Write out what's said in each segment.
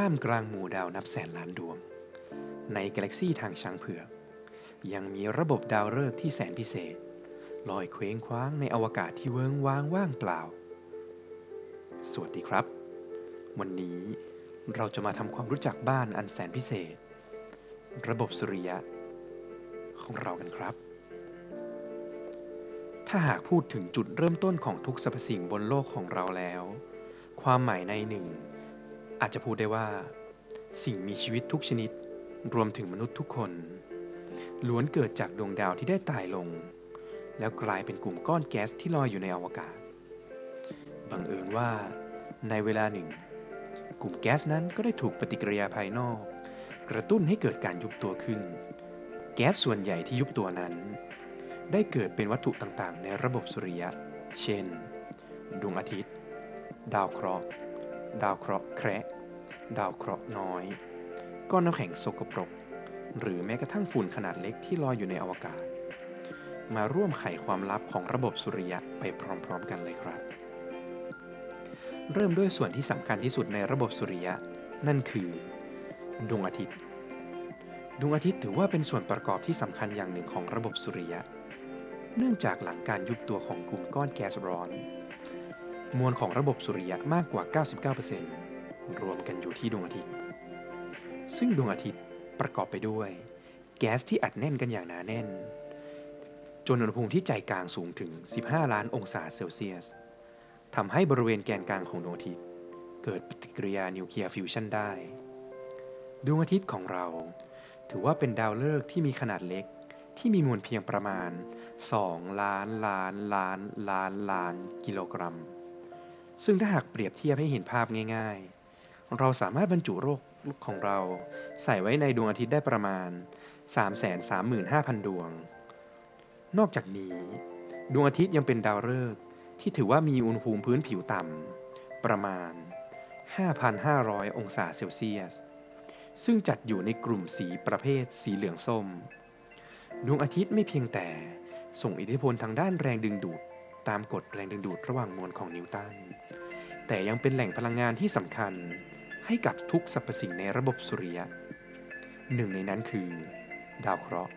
ท่ามกลางหมู่ดาวนับแสนล้านดวง ในกาแล็กซีทางช้างเผือก ยังมีระบบดาวฤกษ์ที่แสนพิเศษ ลอยเคว้งคว้างในอวกาศที่เวิ้งว้างว่างเปล่า สวัสดีครับ วันนี้เราจะมาทำความรู้จักบ้านอันแสนพิเศษ ระบบสุริยะ ของเรากันครับ ถ้าหากพูดถึงจุดเริ่มต้นของทุกสรรพสิ่งบนโลกของเราแล้ว ความหมายในหนึ่ง อาจจะพูดได้ว่า สิ่งมีชีวิตทุกชนิด รวมถึงมนุษย์ทุกคน ล้วนเกิดจากดวงดาวที่ได้ตายลง แล้วกลายเป็นกลุ่มก้อนแก๊สที่ลอยอยู่ในอวกาศ บังเอิญว่า ในเวลาหนึ่ง กลุ่มแก๊สนั้นก็ได้ถูกปฏิกิริยาภายนอก กระตุ้นให้เกิดการยุบตัวขึ้น แก๊สส่วนใหญ่ที่ยุบตัวนั้น ได้เกิดเป็นวัตถุต่างๆ ในระบบสุริยะ เช่น ดวงอาทิตย์ ดาวเคราะห์ ดาวเคราะห์แคระดาวเคราะห์น้อย ก้อนน้ำแข็งสกปรก หรือแม้กระทั่งฝุ่นขนาดเล็กที่ลอยอยู่ในอวกาศ มาร่วมไขความลับของระบบสุริยะไปพร้อมๆกันเลยครับ เริ่มด้วยส่วนที่สำคัญที่สุดในระบบสุริยะ นั่นคือดวงอาทิตย์ ดวงอาทิตย์ถือว่าเป็นส่วนประกอบที่สำคัญอย่างหนึ่งของระบบสุริยะ เนื่องจากหลังการยุบตัวของกลุ่มก้อนแก๊สร้อน มวลของระบบสุริยะมากกว่า 99%รวมกันอยู่ที่ดวงอาทิตย์ ซึ่งดวงอาทิตย์ประกอบไปด้วย แก๊สที่อัดแน่นกันอย่างหนาแน่น จนอุณหภูมิที่ใจกลางสูงถึง 15 ล้านองศาเซลเซียสทำให้บริเวณแกนกลางของดวงอาทิตย์ เกิดปฏิกิริยานิวเคลียร์ฟิวชันได้ ดวงอาทิตย์ของเรา ถือว่าเป็นดาวฤกษ์ที่มีขนาดเล็กที่มีมวลเพียงประมาณ 2 ล้านล้านล้านล้านล้านกิโลกรัม ซึ่งถ้าหากเปรียบเทียบให้เห็นภาพง่ายๆ เราสามารถบรรจุโลกของเรา ใส่ไว้ในดวงอาทิตย์ได้ประมาณ 335,000 ดวง นอกจากนี้ ดวงอาทิตย์ยังเป็นดาวฤกษ์ที่ถือว่ามีอุณหภูมิพื้นผิวต่ำประมาณ 5,500 องศาเซลเซียส ซึ่งจัดอยู่ในกลุ่มสีประเภทสีเหลืองส้ม ดวงอาทิตย์ไม่เพียงแต่ส่งอิทธิพลทางด้านแรงดึงดูด ตามกฎแรงดึงดูดระหว่างมวลของนิวตัน แต่ยังเป็นแหล่งพลังงานที่สำคัญให้กับทุกสรรพสิ่งในระบบสุริยะ หนึ่งในนั้นคือ ดาวเคราะห์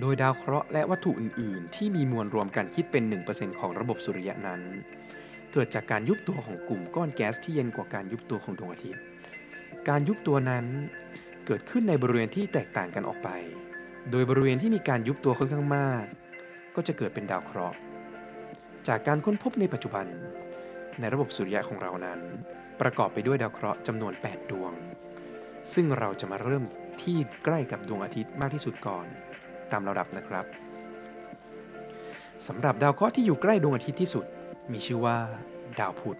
โดยดาวเคราะห์และวัตถุอื่น ๆ ที่มีมวลรวมกันคิดเป็น 1%ของระบบสุริยะนั้น เกิดจากการยุบตัวของกลุ่มก้อนแก๊สที่เย็นกว่าการยุบตัวของดวงอาทิตย์ การยุบตัวนั้นเกิดขึ้นในบริเวณที่แตกต่างกันออกไป โดยบริเวณที่มีการยุบตัวค่อนข้างมาก ก็จะเกิดเป็นดาวเคราะห์ จากการค้นพบในปัจจุบัน ในระบบสุริยะของเรานั้น ประกอบไปด้วยดาวเคราะห์จำนวน 8 ดวง ซึ่งเราจะมาเริ่มที่ใกล้กับดวงอาทิตย์มากที่สุดก่อน ตามระดับนะครับสำหรับดาวเคราะห์ที่อยู่ใกล้ดวงอาทิตย์ที่สุด มีชื่อว่า ดาวพุธ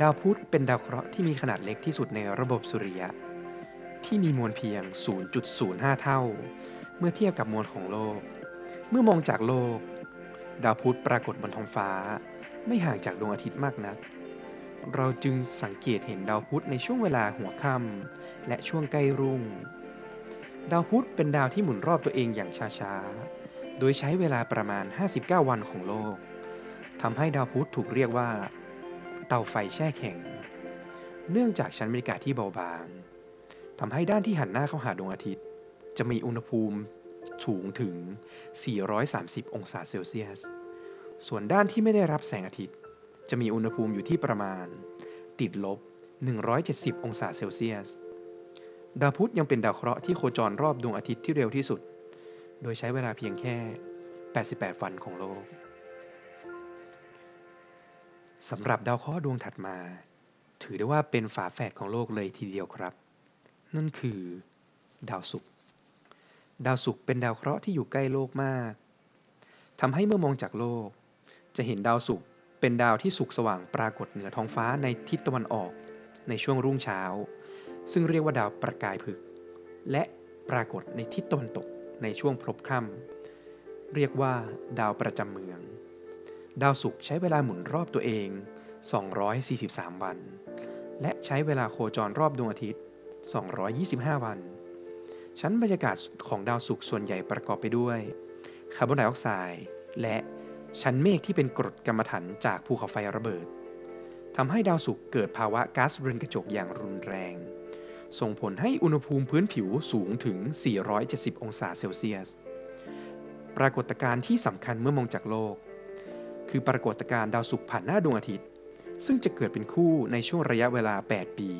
ดาวพุธเป็นดาวเคราะห์ที่มีขนาดเล็กที่สุดในระบบสุริยะ ที่มีมวลเพียง 0.05 เท่า เมื่อเทียบกับมวลของโลก เมื่อมองจากโลก ดาวพุธปรากฏบนท้องฟ้า ไม่ห่างจากดวงอาทิตย์มากนัก เราจึงสังเกตเห็นดาวพุธในช่วงเวลาหัวค่ำและช่วงใกล้รุ่ง ดาวพุธเป็นดาวที่หมุนรอบตัวเองอย่างช้าๆ โดยใช้เวลาประมาณ 59 วันของโลกทำให้ดาวพุธถูกเรียกว่า เตาไฟแช่แข็ง เนื่องจากชั้นบรรยากาศที่เบาบางทำให้ด้านที่หันหน้าเข้าหาดวงอาทิตย์ จะมีอุณหภูมิ สูงถึง 430 องศาเซลเซียส ส่วนด้านที่ไม่ได้รับแสงอาทิตย์ จะมีอุณหภูมิอยู่ที่ประมาณ ติดลบ 170 องศาเซลเซียส ดาวพุธยังเป็นดาวเคราะห์ที่โคจรรอบดวงอาทิตย์ที่เร็วที่สุด โดยใช้เวลาเพียงแค่ 88 วันของโลก สำหรับดาวเคราะห์ดวงถัดมา ถือได้ว่าเป็นฝาแฝดของโลกเลยทีเดียวครับ นั่นคือ ดาวศุกร์ ดาวศุกร์เป็นดาวเคราะห์ที่อยู่ใกล้โลกมากทำให้เมื่อมองจากโลก จะเห็นดาวศุกร์เป็นดาวที่สุกสว่างปรากฏเหนือท้องฟ้าในทิศตะวันออก ในช่วงรุ่งเช้า ซึ่งเรียกว่าดาวประกายผึก และปรากฏในทิศตะวันตกในช่วงพลบค่ำเรียกว่าดาวประจำเมือง ดาวศุกร์ใช้เวลาหมุนรอบตัวเอง 243 วัน และใช้เวลาโคจรรอบดวงอาทิตย์ 225 วัน ชั้นบรรยากาศของดาวศุกร์ส่วนใหญ่ประกอบไปด้วยคาร์บอนไดออกไซด์และชั้นเมฆที่เป็นกรดกัมมันถันจากภูเขาไฟระเบิดทำให้ดาวศุกร์เกิดภาวะก๊าซเรือนกระจกอย่างรุนแรง ส่งผลให้อุณหภูมิพื้นผิวสูงถึง 470 องศาเซลเซียส ปรากฏการณ์ที่สำคัญเมื่อมองจากโลก คือปรากฏการณ์ดาวศุกร์ผ่านหน้าดวงอาทิตย์ ซึ่งจะเกิดเป็นคู่ในช่วงระยะเวลา 8 ปี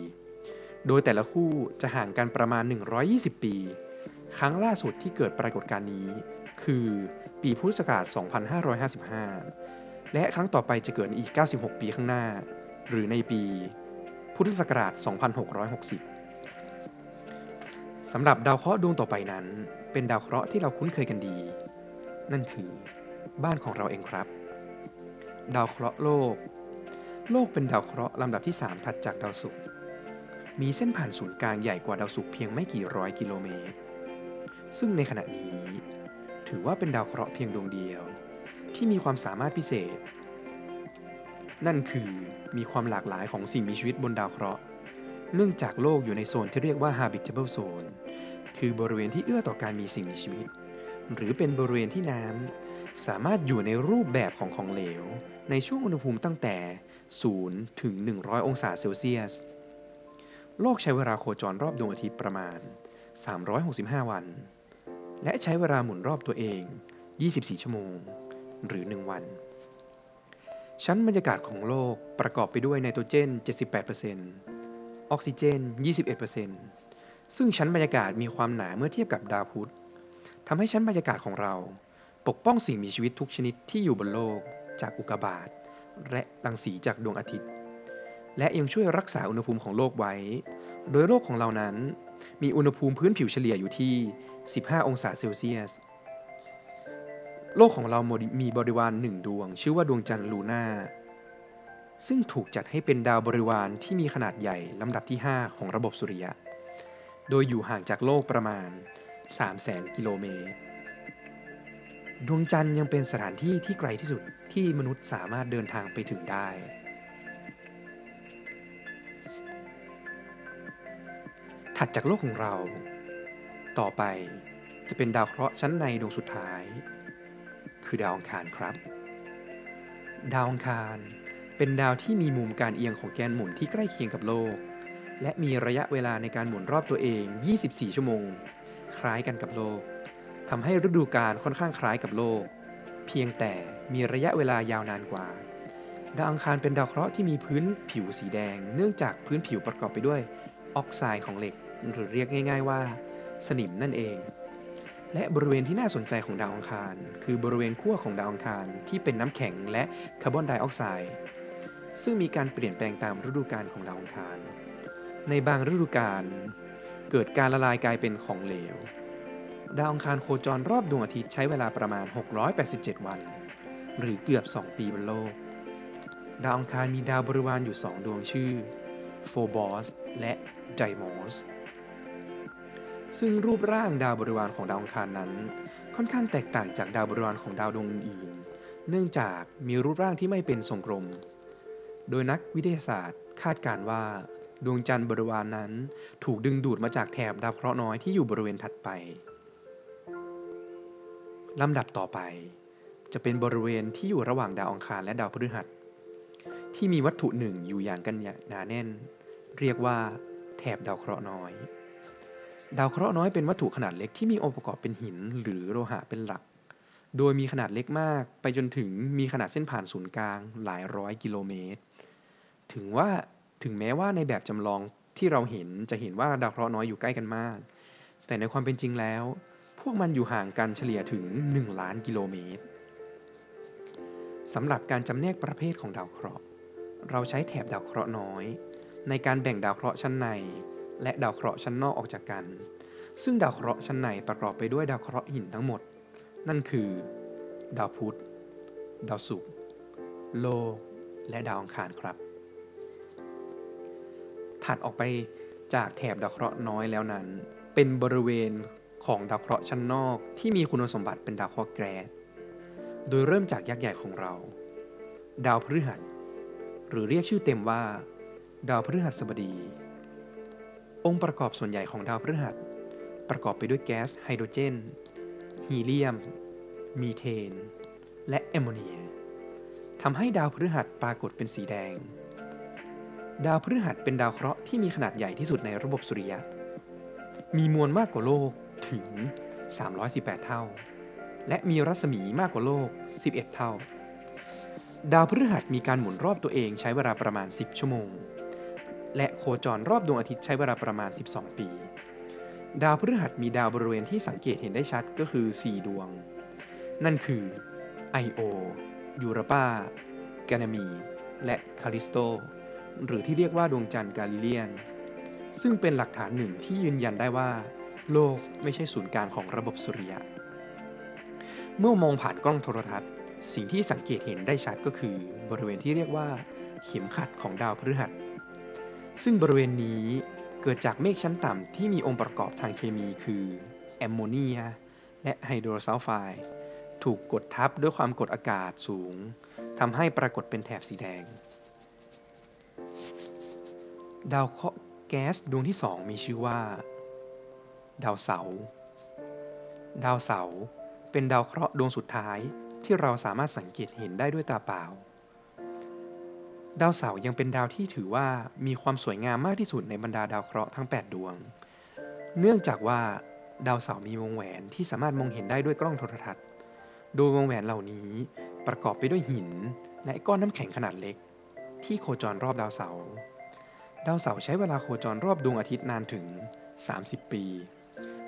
โดยแต่ละคู่จะห่างกันประมาณ 120 ปี ครั้งล่าสุดที่เกิดปรากฏการณ์นี้ คือปีพุทธศักราช 2555 และครั้งต่อไปจะเกิดอีก 96 ปีข้างหน้า หรือในปี พุทธศักราช 2660 สำหรับดาวเคราะห์ดวงต่อไปนั้น เป็นดาวเคราะห์ที่เราคุ้นเคยกันดี นั่นคือบ้านของเราเองครับ ดาวเคราะห์โลก โลกเป็นดาวเคราะห์ลำดับที่ 3 ถัดจากดาวศุกร์ มีเส้นผ่านศูนย์กลางใหญ่กว่าดาวศุกร์เพียงไม่กี่ร้อยกิโลเมตร ซึ่งในขณะนี้ ถือว่าเป็นดาวเคราะห์เพียงดวงเดียว ที่มีความสามารถพิเศษ นั่นคือมีความหลากหลายของสิ่งมีชีวิตบนดาวเคราะห์ เนื่องจากโลกอยู่ในโซนที่เรียกว่า habitable zone คือบริเวณที่เอื้อต่อการมีสิ่งมีชีวิต หรือเป็นบริเวณที่น้ำสามารถอยู่ในรูปแบบของของเหลว ในช่วงอุณหภูมิตั้งแต่ 0 ถึง 100 องศาเซลเซียส โลกใช้เวลาโคจรรอบดวงอาทิตย์ประมาณ 365 วัน และใช้เวลาหมุนรอบตัวเอง 24 ชั่วโมง หรือ 1 วัน ชั้นบรรยากาศของโลกประกอบไปด้วยไนโตรเจน 78%ออกซิเจน 21%ซึ่งชั้นบรรยากาศมีความหนาเมื่อเทียบกับดาวพุธทำให้ชั้นบรรยากาศของเรา ปกป้องสิ่งมีชีวิตทุกชนิดที่อยู่บนโลกจากอุกกาบาตและรังสีจากดวงอาทิตย์ และยังช่วยรักษาอุณหภูมิของโลกไว้ โดยโลกของเรานั้น มีอุณหภูมิพื้นผิวเฉลี่ยอยู่ที่ 15 องศาเซลเซียส โลกของเรามีบริวารหนึ่งดวง ชื่อว่าดวงจันทร์ลูน่า ซึ่งถูกจัดให้เป็นดาวบริวารที่มีขนาดใหญ่ลำดับที่ 5 ของระบบสุริยะ โดยอยู่ห่างจากโลกประมาณ 300,000 กิโลเมตร ดวงจันทร์ยังเป็นสถานที่ที่ไกลที่สุดที่มนุษย์สามารถเดินทางไปถึงได้ ถัดจากโลกของเรา ต่อไปจะเป็นดาวเคราะห์ชั้นในดวงสุดท้าย คือดาวอังคารครับ ดาวอังคารเป็นดาวที่มีมุมการเอียงของแกนหมุนที่ใกล้เคียงกับโลก และมีระยะเวลาในการหมุนรอบตัวเอง 24 ชั่วโมง คล้ายกันกับโลกทำให้ฤดูกาลค่อนข้างคล้ายกับโลก เพียงแต่มีระยะเวลายาวนานกว่า ดาวอังคารเป็นดาวเคราะห์ที่มีพื้นผิวสีแดง เนื่องจากพื้นผิวประกอบไปด้วยออกไซด์ของเหล็ก หรือเรียกง่าย ๆว่า สนิมนั่นเอง และบริเวณที่น่าสนใจของดาวอังคาร คือบริเวณขั้วของดาวอังคารที่เป็นน้ำแข็งและคาร์บอนไดออกไซด์ซึ่งมีการเปลี่ยนแปลงตามฤดูกาลของดาวอังคาร ในบางฤดูกาลเกิดการละลายกลายเป็นของเหลว ดาวอังคารโคจรรอบดวงอาทิตย์ใช้เวลาประมาณ 687 วัน หรือเกือบ 2 ปีบนโลก ดาวอังคารมีดาวบริวารอยู่ 2 ดวงชื่อโฟบอสและไดมอส ซึ่งรูปร่างดาวบริวารของดาวอังคารนั้น ค่อนข้างแตกต่างจากดาวบริวารของดาวดวงอื่นเนื่องจากมีรูปร่างที่ไม่เป็นทรงกลม โดยนักวิทยาศาสตร์คาดการณ์ว่า ดวงจันทร์บริวารนั้น ถูกดึงดูดมาจากแถบดาวเคราะห์น้อยที่อยู่บริเวณถัดไปลำดับต่อไป จะเป็นบริเวณที่อยู่ระหว่างดาวอังคารและดาวพฤหัส ที่มีวัตถุหนึ่งอยู่อย่างกันหนาแน่น เรียกว่า แถบดาวเคราะห์น้อย ดาวเคราะห์น้อยเป็นวัตถุขนาดเล็กที่มีองค์ประกอบเป็นหินหรือโลหะเป็นหลัก โดยมีขนาดเล็กมาก ไปจนถึงมีขนาดเส้นผ่านศูนย์กลางหลายร้อยกิโลเมตร ถึงว่าถึงแม้ว่าในแบบจำลองที่เราเห็นจะเห็นว่าดาวเคราะห์น้อยอยู่ใกล้กันมาก แต่ในความเป็นจริงแล้ว พวกมันอยู่ห่างกันเฉลี่ยถึง 1 ล้านกิโลเมตรสำหรับการจำแนกประเภทของดาวเคราะห์ เราใช้แถบดาวเคราะห์น้อย ในการแบ่งดาวเคราะห์ชั้นใน และดาวเคราะห์ชั้นนอกออกจากกัน ซึ่งดาวเคราะห์ชั้นในประกอบไปด้วยดาวเคราะห์หินทั้งหมด นั่นคือ ดาวพุธ ดาวศุกร์ โลก และดาวอังคารครับ ถัดออกไปจากแถบดาวเคราะห์น้อยแล้วนั้น เป็นบริเวณของดาวเคราะห์ชั้นนอกที่มีคุณสมบัติเป็นดาวเคราะห์แกรสโดยเริ่มจากยักษ์ใหญ่ของเรา ดาวพฤหัส หรือเรียกชื่อเต็มว่า ดาวพฤหัสบดี องค์ประกอบส่วนใหญ่ของดาวพฤหัส ประกอบไปด้วยแก๊สไฮโดรเจน ฮีเลียม มีเทน และแอมโมเนียทำให้ดาวพฤหัสปรากฏเป็นสีแดง ดาวพฤหัสเป็นดาวเคราะห์ที่มีขนาดใหญ่ที่สุดในระบบสุริยะ มีมวลมากกว่าโลกถึง 318 เท่า และมีรัศมีมากกว่าโลก 11 เท่า ดาวพฤหัสมีการหมุนรอบตัวเองใช้เวลาประมาณ 10 ชั่วโมง และโคจรรอบดวงอาทิตย์ใช้เวลาประมาณ 12 ปี ดาวพฤหัสมีดาวบริเวณที่สังเกตเห็นได้ชัดก็คือ 4 ดวง นั่นคือ Io ยูราปาแกนามี และคาลิสโต หรือที่เรียกว่าดวงจันทร์กาลิเลียน ซึ่งเป็นหลักฐานหนึ่งที่ยืนยันได้ว่า โลกไม่ใช่ศูนย์กลางของระบบสุริยะ เมื่อมองผ่านกล้องโทรทัศน์ สิ่งที่สังเกตเห็นได้ชัดก็คือบริเวณที่เรียกว่า เข็มขัดของดาวพฤหัส ซึ่งบริเวณนี้เกิดจากเมฆชั้นต่ำที่มีองค์ประกอบทางเคมีคือแอมโมเนียและไฮโดรซัลไฟด์ถูกกดทับด้วยความกดอากาศสูงทำให้ปรากฏเป็นแถบสีแดง ดาวเคราะห์แก๊สดวงที่สองมีชื่อว่า ดาวเสาร์ดาวเสาร์เป็นดาวเคราะห์ดวงสุดท้ายที่เราสามารถสังเกตเห็นได้ด้วยตาเปล่า ดาวเสาร์ยังเป็นดาวที่ถือว่ามีความสวยงามมากที่สุดในบรรดาดาวเคราะห์ทั้ง 8 ดวง เนื่องจากว่าดาวเสาร์มีวงแหวนที่สามารถมองเห็นได้ด้วยกล้องโทรทัศน์ โดยวงแหวนเหล่านี้ประกอบไปด้วยหิน และก้อนน้ำแข็งขนาดเล็ก ที่โคจรรอบดาวเสาร์ ดาวเสาร์ใช้เวลาโคจรรอบดวงอาทิตย์นานถึง 30 ปี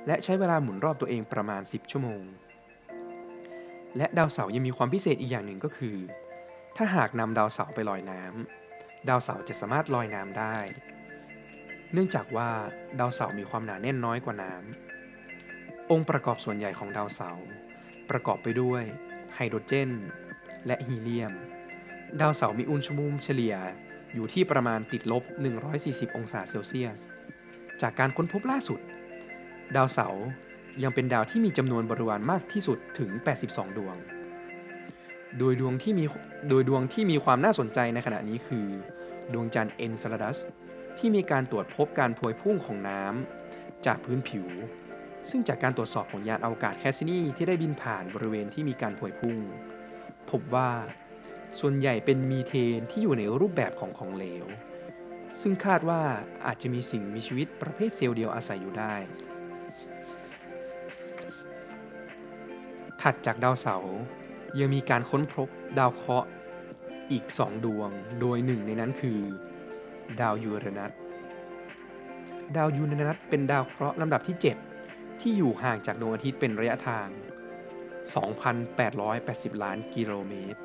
และใช้เวลาหมุนรอบตัวเองประมาณ 10 ชั่วโมง และดาวเสาร์ยังมีความพิเศษอีกอย่างหนึ่งก็คือ ถ้าหากนำดาวเสาร์ไปลอยน้ำดาวเสาร์จะสามารถลอยน้ำได้ เนื่องจากว่าดาวเสาร์มีความหนาแน่นน้อยกว่าน้ำองค์ประกอบส่วนใหญ่ของดาวเสาร์ประกอบไปด้วยไฮโดรเจน และฮีเลียม ดาวเสาร์มีอุณหภูมิเฉลี่ยอยู่ที่ประมาณติดลบ 140 องศาเซลเซียส จากการค้นพบล่าสุด ดาวเสาร์ยังเป็นดาวที่มีจำนวนบริวารมากที่สุดถึง 82 ดวง โดยดวงที่มีโดยดวงที่มีความน่าสนใจในขณะนี้คือ ดวงจันทร์เอนเซลดัส ที่มีการตรวจพบการพวยพุ่งของน้ำจากพื้นผิว ซึ่งจากการตรวจสอบของยานอวกาศแคสซินีที่ได้บินผ่านบริเวณที่มีการพวยพุ่ง พบว่าส่วนใหญ่เป็นมีเทนที่อยู่ในรูปแบบของของเหลว ซึ่งคาดว่าอาจจะมีสิ่งมีชีวิตประเภทเซลล์เดียวอาศัยอยู่ได้ ถัดจากดาวเสาร์ ยังมีการค้นพบดาวเคราะห์อีกสองดวง โดยหนึ่งในนั้นคือ ดาวยูเรนัส ดาวยูเรนัสเป็นดาวเคราะห์ลำดับที่ 7 ที่อยู่ห่างจากดวงอาทิตย์เป็นระยะทาง 2,880 ล้านกิโลเมตร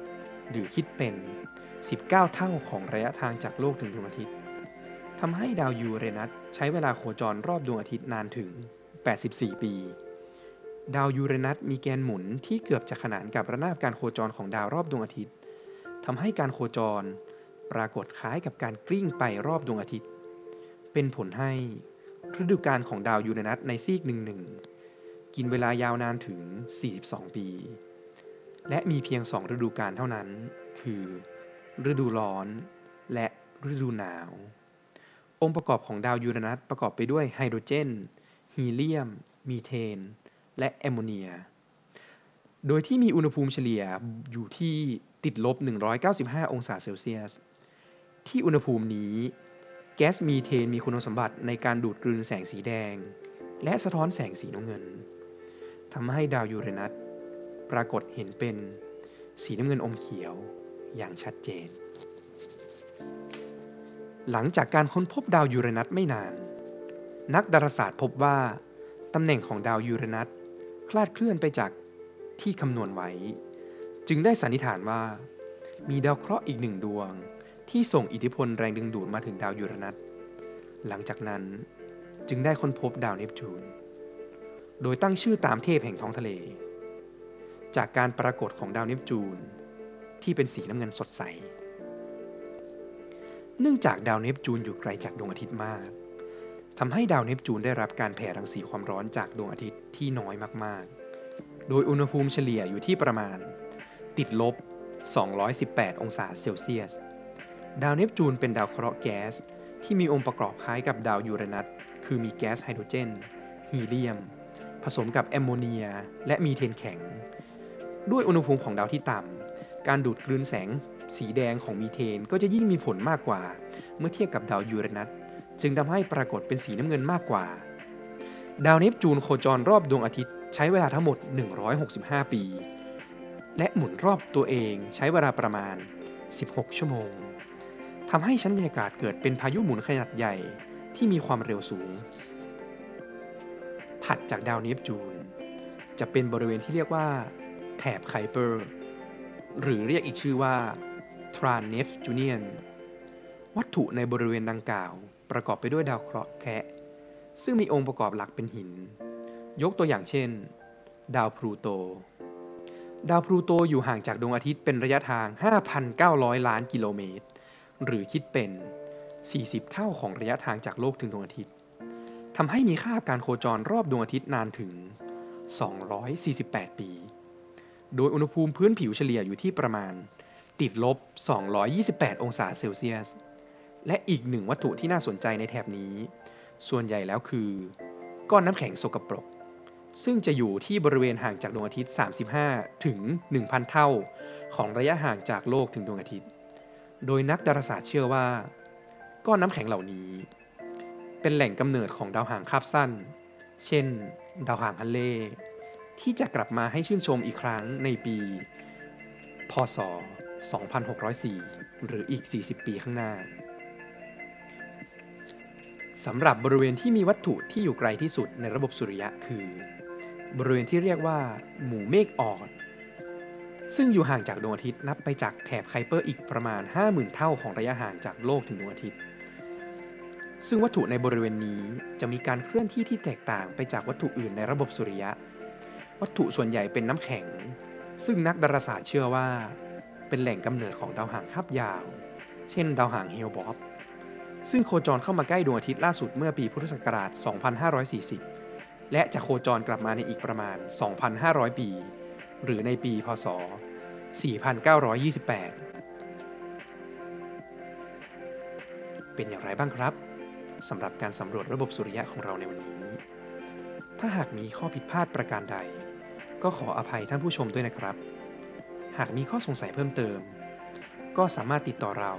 หรือคิดเป็น 19 เท่าของระยะทางจากโลกถึงดวงอาทิตย์ทำให้ดาวยูเรนัสใช้เวลาโคจรรอบดวงอาทิตย์นานถึง 84 ปี ดาวยูเรนัสมีแกนหมุนที่เกือบจะขนานกับระนาบการโคจรของดาวรอบดวงอาทิตย์ทำให้การโคจรปรากฏคล้ายกับการกลิ้งไปรอบดวงอาทิตย์ เป็นผลให้ฤดูกาลของดาวยูเรนัสในซีกหนึ่งหนึ่งกินเวลายาวนานถึง 42 ปี และมีเพียง2ฤดูกาลเท่านั้น คือ ฤดูร้อนและฤดูหนาว องค์ประกอบของดาวยูเรนัสประกอบไปด้วยไฮโดรเจน ฮีเลียม มีเทน และแอมโมเนีย โดยที่มีอุณหภูมิเฉลี่ยอยู่ที่ติดลบ 195 องศาเซลเซียส ที่อุณหภูมินี้ แก๊สมีเทนมีคุณสมบัติในการดูดกลืนแสงสีแดง และสะท้อนแสงสีน้ำเงินทำให้ดาวยูเรนัสปรากฏเห็นเป็นสีน้ำเงินอมเขียวอย่างชัดเจน หลังจากการค้นพบดาวยูเรนัสไม่นาน นักดาราศาสตร์พบว่า ตำแหน่งของดาวยูเรนัส ลาดเคลื่อนไปจากที่คำนวณไว้ จึงได้สันนิษฐานว่า มีดาวเคราะห์อีกหนึ่งดวง ที่ส่งอิทธิพลแรงดึงดูดมาถึงดาวยูเรนัสหลังจากนั้นจึงได้ค้นพบดาวเนปจูน โดยตั้งชื่อตามเทพแห่งท้องทะเล จากการปรากฏของดาวเนปจูน ที่เป็นสีน้ำเงินสดใส เนื่องจากดาวเนปจูนอยู่ไกลจากดวงอาทิตย์มาก ทำให้ดาวเนปจูนได้รับการแผ่รังสีความร้อนจากดวงอาทิตย์ที่น้อยมากๆ โดยอุณหภูมิเฉลี่ยอยู่ที่ประมาณ ติดลบ 218 องศาเซลเซียส ดาวเนปจูนเป็นดาวเคราะห์แก๊สที่มีองค์ประกอบคล้ายกับดาวยูเรนัส คือมีแก๊สไฮโดรเจน ฮีเลียม ผสมกับแอมโมเนีย และมีเทนแข็ง ด้วยอุณหภูมิของดาวที่ต่ำ การดูดกลืนแสงสีแดงของมีเทนก็จะยิ่งมีผลมากกว่า เมื่อเทียบกับดาวยูเรนัส จึงทำให้ปรากฏเป็นสีน้ำเงินมากกว่า ดาวเนปจูนโคจรรอบดวงอาทิตย์ใช้เวลาทั้งหมด 165 ปี และหมุนรอบตัวเองใช้เวลาประมาณ 16 ชั่วโมงทำให้ชั้นบรรยากาศเกิดเป็นพายุหมุนขนาดใหญ่ที่มีความเร็วสูง ถัดจากดาวเนปจูน จะเป็นบริเวณที่เรียกว่า แถบไคเปอร์ หรือเรียกอีกชื่อว่าทรานเนฟจูเนียน วัตถุในบริเวณดังกล่าว ประกอบไปด้วยดาวเคราะห์แคระซึ่งมีองค์ประกอบหลักเป็นหิน ยกตัวอย่างเช่น ดาวพลูโต ดาวพลูโตอยู่ห่างจากดวงอาทิตย์เป็นระยะทาง 5,900 ล้านกิโลเมตร หรือคิดเป็น 40 เท่าของระยะทางจากโลกถึงดวงอาทิตย์ทำให้มีค่าการโคจรรอบดวงอาทิตย์นานถึง 248 ปี โดยอุณหภูมิพื้นผิวเฉลี่ยอยู่ที่ประมาณ ติดลบ 228 องศาเซลเซียส และอีกหนึ่งวัตถุที่น่าสนใจในแถบนี้ ส่วนใหญ่แล้วคือ ก้อนน้ำแข็งสกปรก ซึ่งจะอยู่ที่บริเวณห่างจากดวงอาทิตย์ 35 ถึง 1,000 เท่า ของระยะห่างจากโลกถึงดวงอาทิตย์ โดยนักดาราศาสตร์เชื่อว่า ก้อนน้ำแข็งเหล่านี้ เป็นแหล่งกำเนิดของดาวหางคาบสั้น เช่น ดาวหางฮันเล่ ที่จะกลับมาให้ชื่นชมอีกครั้งในปี พศ 2604 หรืออีก 40 ปีข้างหน้า สำหรับบริเวณที่มีวัตถุที่อยู่ไกลที่สุดในระบบสุริยะคือ บริเวณที่เรียกว่า หมู่เมฆอ่อน ซึ่งอยู่ห่างจากดวงอาทิตย์นับไปจากแถบไคเปอร์อีกประมาณ 50,000 เท่าของระยะห่างจากโลกถึงดวงอาทิตย์ ซึ่งวัตถุในบริเวณนี้จะมีการเคลื่อนที่ที่แตกต่างไปจากวัตถุอื่นในระบบสุริยะ วัตถุส่วนใหญ่เป็นน้ำแข็ง ซึ่งนักดาราศาสตร์เชื่อว่า เป็นแหล่งกำเนิดของดาวหางคาบยาว เช่น ดาวหางเฮลบอฟ ซึ่งโคจรเข้ามาใกล้ดวงอาทิตย์ล่าสุดเมื่อปีพุทธศักราช 2540 และจะโคจรกลับมาในอีกประมาณ 2,500 ปี หรือในปีพศ 4928 เป็นอย่างไรบ้างครับสำหรับการสำรวจระบบสุริยะของเราในวันนี้ ถ้าหากมีข้อผิดพลาดประการใด ก็ขออภัยท่านผู้ชมด้วยนะครับ หากมีข้อสงสัยเพิ่มเติม ก็สามารถติดต่อเรา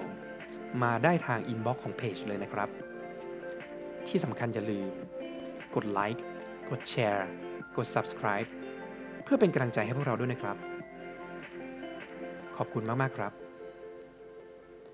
มาได้ทางอินบ็อกซ์ของเพจเลยนะครับ ที่สำคัญอย่าลืม กดไลค์กดแชร์กด Subscribe เพื่อเป็นกำลังใจให้พวกเราด้วยนะครับ ขอบคุณมาก ๆ ครับ